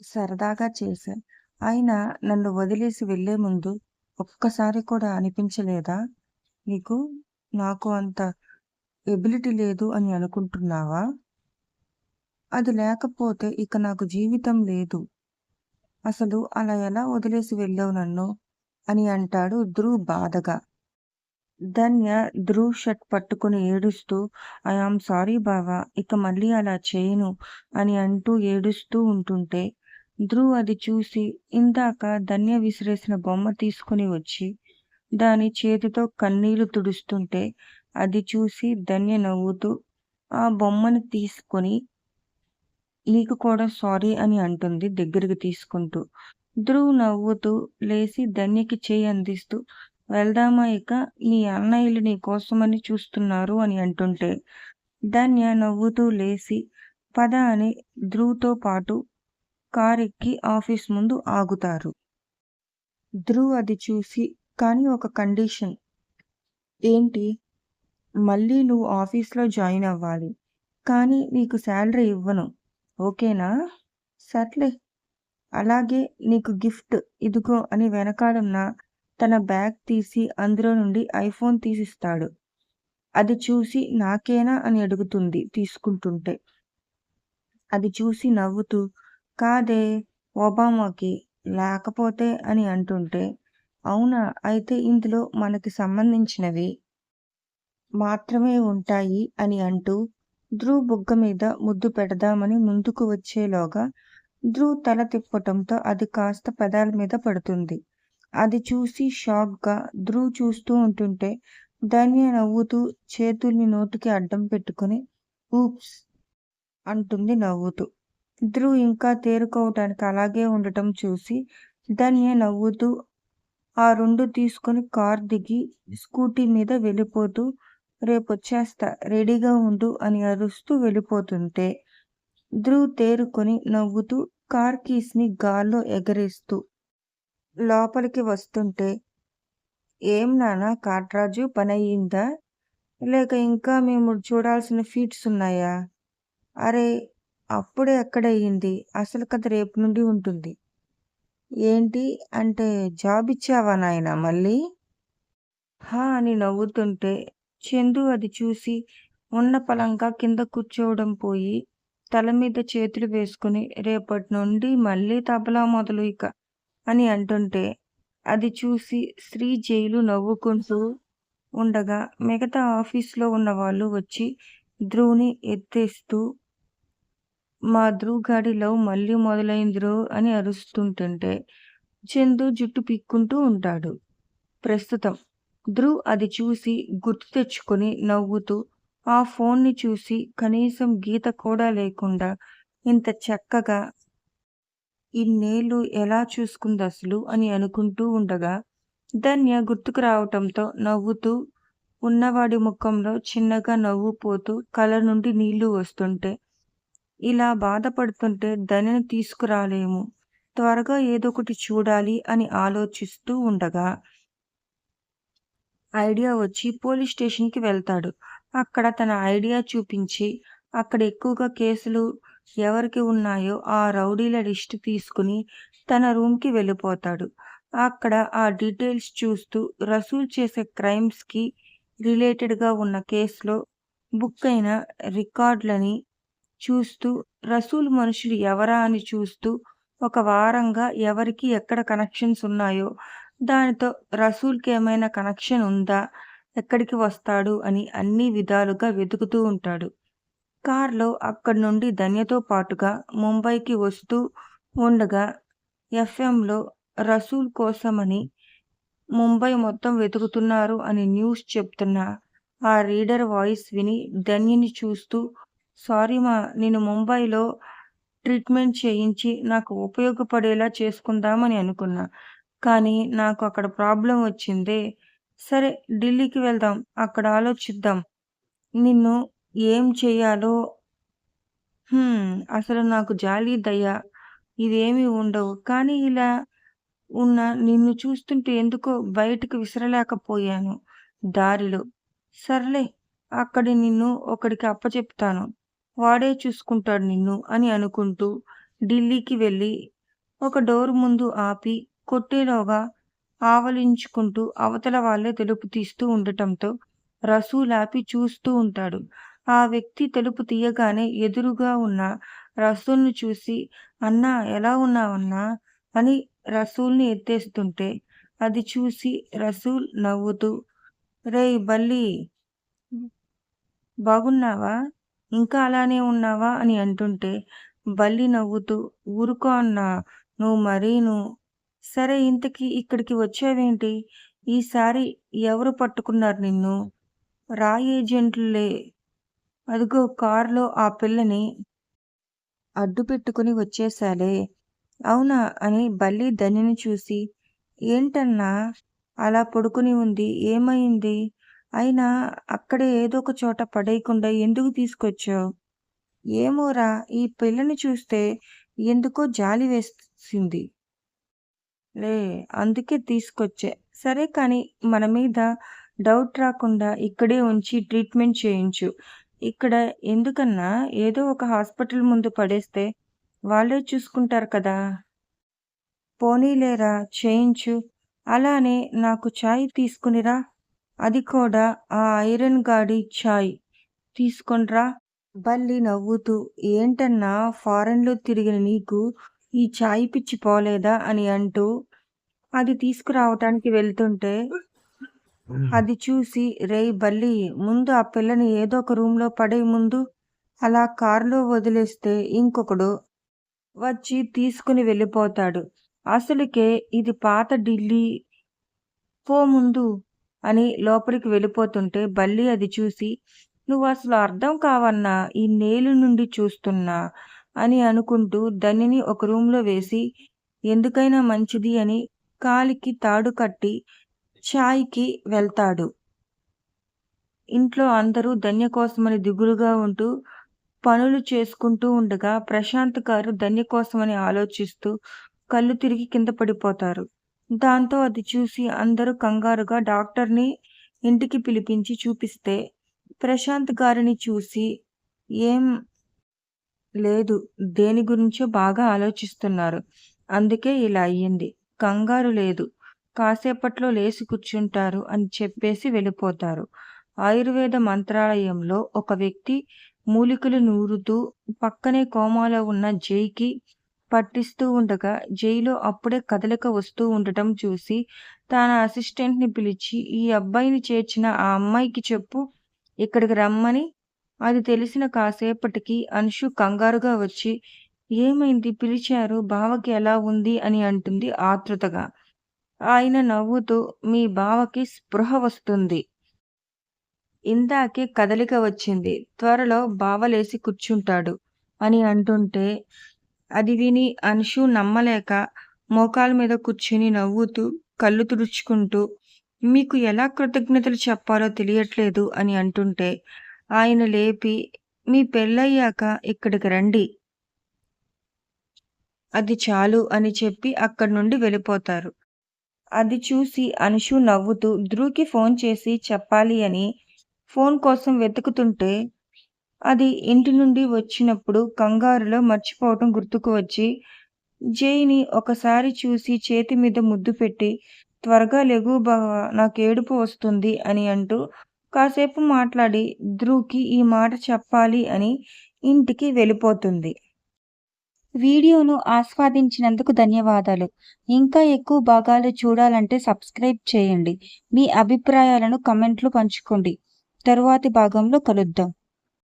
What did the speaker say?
సరదాగా చేశా. అయినా నన్ను వదిలేసి వెళ్ళే ముందు ఒక్కసారి కూడా అనిపించలేదా నీకు నాకు అంత ఎబిలిటీ లేదు అని అనుకుంటున్నావా? అది లేకపోతే ఇక నాకు జీవితం లేదు. అసలు అలా ఎలా వదిలేసి వెళ్ళావు నన్ను? అని అంటాడు ధ్రువ్ బాధగా. ధన్య ధ్రువ్ షర్ట్ పట్టుకుని ఏడుస్తూ ఐ ఆమ్ సారీ బావా! ఇక మళ్ళీ అలా చేయను అని అంటూ ఏడుస్తూ ఉంటుంటే ధ్రువ్ అది చూసి ఇందాక ధన్య విసిరేసిన బొమ్మ తీసుకుని వచ్చి దాని చేతితో కన్నీళ్ళు తుడుస్తుంటే అది చూసి ధన్య నవ్వుతూ ఆ బొమ్మను తీసుకొని నీకు కూడా సారీ అని అంటుంది దగ్గరికి తీసుకుంటూ. ధ్రువ్ నవ్వుతూ లేచి ధన్యకి చేయి అందిస్తూ వెళ్దామా ఇక నీ అన్నయ్యలు నీ కోసమని చూస్తున్నారు అని అంటుంటే ధన్య నవ్వుతూ లేచి పద అని ధ్రువ్తో పాటు కారెక్కి ఆఫీస్ ముందు ఆగుతారు. ధ్రువ్ అది చూసి కానీ ఒక కండిషన్. ఏంటి? మళ్ళీ నువ్వు ఆఫీస్లో జాయిన్ అవ్వాలి. కానీ నీకు శాలరీ ఇవ్వను. ఓకేనా? సర్లే. అలాగే నీకు గిఫ్ట్ ఇదిగో అని వెనకాలన్న తన బ్యాగ్ తీసి అందులో నుండి ఐఫోన్ తీసిస్తాడు. అది చూసి నాకేనా అని అడుగుతుంది తీసుకుంటుంటే. అది చూసి నవ్వుతూ కాదే ఒబామాకి. లేకపోతే అని అంటుంటే అవునా అయితే ఇందులో మనకి సంబంధించినవి మాత్రమే ఉంటాయి అని అంటూ ధ్రువ్ బుగ్గ మీద ముద్దు పెడదామని ముందుకు వచ్చేలోగా ధ్రువ్ తల తిప్పటంతో అది కాస్త పెదాల మీద పడుతుంది. అది చూసి షాక్గా ధ్రువ్ చూస్తూ ఉంటుంటే ధన్య నవ్వుతూ చేతుల్ని నోటికి అడ్డం పెట్టుకుని ఊప్స్ అంటుంది నవ్వుతూ. ధ్రువ్ ఇంకా తేరుకోవటానికి అలాగే ఉండటం చూసి ధన్య నవ్వుతూ ఆ రెండు తీసుకుని కార్ దిగి స్కూటీ మీద వెళ్ళిపోతూ రేపు వచ్చేస్తా రెడీగా ఉండు అని అరుస్తూ వెళ్ళిపోతుంటే ధ్రువ్ తేరుకొని నవ్వుతూ కార్ కీస్ని గాల్లో ఎగరేస్తూ లోపలికి వస్తుంటే ఏం నానా కాట్రాజు పని అయ్యిందా లేక ఇంకా మేము చూడాల్సిన ఫీట్స్ ఉన్నాయా? అరే అప్పుడు ఎక్కడయ్యింది అసలు కథ రేపు నుండి ఉంటుంది. ఏంటి అంటే జాబ్ ఇచ్చావా నాయనా మళ్ళీ? హా అని నవ్వుతుంటే చందు అది చూసి ఉన్న పలంగా కింద కూర్చోవడం పోయి తల మీద చేతులు వేసుకుని రేపటి నుండి మళ్ళీ తబలా మొదలు ఇక అని అంటుంటే అది చూసి శ్రీ జైలు నవ్వుకుంటూ ఉండగా మిగతా ఆఫీస్లో ఉన్న వాళ్ళు వచ్చి ధ్రువుని ఎత్తేస్తూ మా ధ్రువ్ గాడి లవ్ మళ్ళీ మొదలైందిరో అని అరుస్తుంటుంటే చందు జుట్టు పీక్కుంటూ ఉంటాడు. ప్రస్తుతం ధ్రువ్ అది చూసి గుర్తు తెచ్చుకొని నవ్వుతూ ఆ ఫోన్ని చూసి కనీసం గీత కూడా లేకుండా ఇంత చక్కగా ఇన్నేళ్ళు ఎలా చూసుకుందసలు అని అనుకుంటూ ఉండగా ధన్య గుర్తుకు రావటంతో నవ్వుతూ ఉన్నవాడి ముఖంలో చిన్నగా నవ్వు పోతూ కళ్ళ నుండి నీళ్ళు వస్తుంటే ఇలా బాధపడుతుంటే ధనిని తీసుకురాలేము. త్వరగా ఏదొకటి చూడాలి అని ఆలోచిస్తూ ఉండగా ఐడియా వచ్చి పోలీస్ స్టేషన్‌కి వెళ్తాడు. అక్కడ తన ఐడియా చూపించి అక్కడ ఎక్కువగా కేసులు ఎవరికి ఉన్నాయో ఆ రౌడీల లిస్ట్ తీసుకుని తన రూమ్‌కి వెళ్ళిపోతాడు. అక్కడ ఆ డీటెయిల్స్ చూస్తూ రసూల్ చేసే క్రైమ్స్‌కి రిలేటెడ్‌గా ఉన్న కేసులో బుక్ అయిన రికార్డులని చూస్తూ రసూల్ మనుషులు ఎవరా అని చూస్తూ ఒక వారంగా ఎవరికి ఎక్కడ కనెక్షన్స్ ఉన్నాయో దానితో రసూల్‌కి ఏమైనా కనెక్షన్ ఉందా? ఎక్కడికి వస్తాడు? అని అన్ని విధాలుగా వెతుకుతూ ఉంటాడు. కార్‌లో అక్కడి నుండి ధన్యతో పాటుగా ముంబైకి వస్తూ ఉండగా ఎఫ్ఎంలో రసూల్ కోసమని ముంబై మొత్తం వెతుకుతున్నారు అని న్యూస్ చెప్తున్న ఆ రీడర్ వాయిస్ విని ధన్యని చూస్తూ సారీ మా నేను ముంబైలో ట్రీట్మెంట్ చేయించి నాకు ఉపయోగపడేలా చేసుకుందామని అనుకున్నా. కానీ నాకు అక్కడ ప్రాబ్లం వచ్చిందే. సరే ఢిల్లీకి వెళ్దాం. అక్కడ ఆలోచిద్దాం. నిన్ను ఏం చేయాలో అసలు నాకు జాలి, దయ ఇవేమీ ఉండవు. కానీ ఇలా ఉన్న నిన్ను చూస్తుంటే ఎందుకో బయటకు విసరలేకపోయాను దారిలో. సర్లే అక్కడి నిన్ను ఒకడికి అప్పచెప్తాను. వాడే చూసుకుంటాడు నిన్ను అని అనుకుంటూ ఢిల్లీకి వెళ్ళి ఒక డోర్ ముందు ఆపి కొట్టేలోగా ఆవలించుకుంటూ అవతల వాళ్ళే తెలుపు తీస్తూ ఉండటంతో రసూల్ ఆపి చూస్తూ ఉంటాడు. ఆ వ్యక్తి తలుపు తీయగానే ఎదురుగా ఉన్న రసూల్ని చూసి అన్నా ఎలా ఉన్నావన్నా? అని రసూల్ని ఎత్తేస్తుంటే అది చూసి రసూల్ నవ్వుతూ రేయ్ బల్లి బాగున్నావా? ఇంకా అలానే ఉన్నావా అని అంటుంటే బల్లి నవ్వుతూ ఊరుకో అన్నా నువ్వు మరీను. సరే ఇంతకీ ఇక్కడికి వచ్చావేంటి? ఈసారి ఎవరు పట్టుకున్నారు నిన్ను? రా ఏజెంట్లే. అదిగో కారులో ఆ పిల్లని అడ్డు పెట్టుకుని వచ్చేసాలే అవునా అని బల్లి ధనిని చూసి ఏంటన్నా? అలా పడుకుని ఉంది. ఏమైంది? అయినా అక్కడే ఏదో ఒక చోట పడేయకుండా ఎందుకు తీసుకొచ్చావు? ఏమోరా ఈ పిల్లని చూస్తే ఎందుకో జాలి వేసింది లే అందుకే తీసుకొచ్చే. సరే కానీ మన మీద డౌట్ రాకుండా ఇక్కడే ఉంచి ట్రీట్మెంట్ చేయించు. ఇక్కడ ఎందుకన్నా ఏదో ఒక హాస్పిటల్ ముందు పడేస్తే వాళ్ళే చూసుకుంటారు కదా. పోనీలేరా చేయించు. అలానే నాకు ఛాయ్ తీసుకునిరా. అది కూడా ఆ ఐరన్ గాడి ఛాయ్. తీసుకొనిరా బల్లి నవ్వుతూ ఏంటన్నా ఫారెన్లో తిరిగిన నీకు ఈ ఛాయ్ పిచ్చి పోలేదా? అని అంటూ అది తీసుకురావటానికి వెళ్తుంటే అది చూసి రేయ్ బల్లి ముందు ఆ పిల్లని ఏదో ఒక రూమ్లో పడే ముందు. అలా కారులో వదిలేస్తే ఇంకొకడు వచ్చి తీసుకుని వెళ్ళిపోతాడు. అసలుకే ఇది పాత ఢిల్లీ. పో ముందు. అని లోపలికి వెళ్ళిపోతుంటే బల్లి అది చూసి నువ్వు అసలు అర్థం కావన్నా ఈ నేలు నుండి చూస్తున్నా అని అనుకుంటూ దానిని ఒక రూమ్లో వేసి ఎందుకైనా మంచిది అని కాలికి తాడు కట్టి ఛాయ్కి వెళ్తాడు. ఇంట్లో అందరూ ధన్య కోసమని దిగులుగా ఉంటూ పనులు చేసుకుంటూ ఉండగా ప్రశాంత్ గారు ధన్య కోసమని ఆలోచిస్తూ కళ్ళు తిరిగి కింద పడిపోతారు. దాంతో అది చూసి అందరూ కంగారుగా డాక్టర్ని ఇంటికి పిలిపించి చూపిస్తే ప్రశాంత్ గారిని చూసి ఏం లేదు దేని గురించో బాగా ఆలోచిస్తున్నారు. అందుకే ఇలా అయ్యింది. కంగారు లేదు. కాసేపట్లో లేచి కూర్చుంటారు అని చెప్పేసి వెళ్ళిపోతారు. ఆయుర్వేద మంత్రాలయంలో ఒక వ్యక్తి మూలికలు నూరుతూ పక్కనే కోమాలో ఉన్న జైకి పట్టిస్తూ ఉండగా జైలో అప్పుడే కదలిక వస్తూ ఉండటం చూసి తన అసిస్టెంట్ని పిలిచి ఈ అబ్బాయిని చేర్చిన ఆ అమ్మాయికి చెప్పు ఇక్కడికి రమ్మని. అది తెలిసిన కాసేపటికి అంశు కంగారుగా వచ్చి ఏమైంది? పిలిచారు? బావకి ఎలా ఉంది? అని అంటుంది ఆతృతగా ఆయన నవ్వుతూ మీ బావకి స్పృహ వస్తుంది. ఇందాకే కదలిక వచ్చింది. త్వరలో బావలేసి కూర్చుంటాడు అని అంటుంటే అది విని అంశు నమ్మలేక మోకాల మీద కూర్చుని నవ్వుతూ కళ్ళు తుడుచుకుంటూ మీకు ఎలా కృతజ్ఞతలు చెప్పాలో తెలియట్లేదు అని అంటుంటే ఆయన లేపి మీ పెళ్ళయ్యాక ఇక్కడికి రండి. అది చాలు అని చెప్పి అక్కడి నుండి వెళ్ళిపోతారు. అది చూసి అనుషు నవ్వుతూ ధ్రువ్కి ఫోన్ చేసి చెప్పాలి అని ఫోన్ కోసం వెతుకుతుంటే అది ఇంటి నుండి వచ్చినప్పుడు కంగారులో మర్చిపోవటం గుర్తుకు వచ్చి జైని ఒకసారి చూసి చేతి మీద ముద్దు పెట్టి త్వరగా లెగు బావ నాకు ఏడుపు వస్తుంది అని అంటూ కాసేపు మాట్లాడి ధ్రువ్కి ఈ మాట చెప్పాలి అని ఇంటికి వెళ్ళిపోతుంది. వీడియోను ఆస్వాదించినందుకు ధన్యవాదాలు. ఇంకా ఎక్కువ భాగాలు చూడాలంటే సబ్స్క్రైబ్ చేయండి. మీ అభిప్రాయాలను కమెంట్లు పంచుకోండి. తరువాతి భాగంలో కలుద్దాం.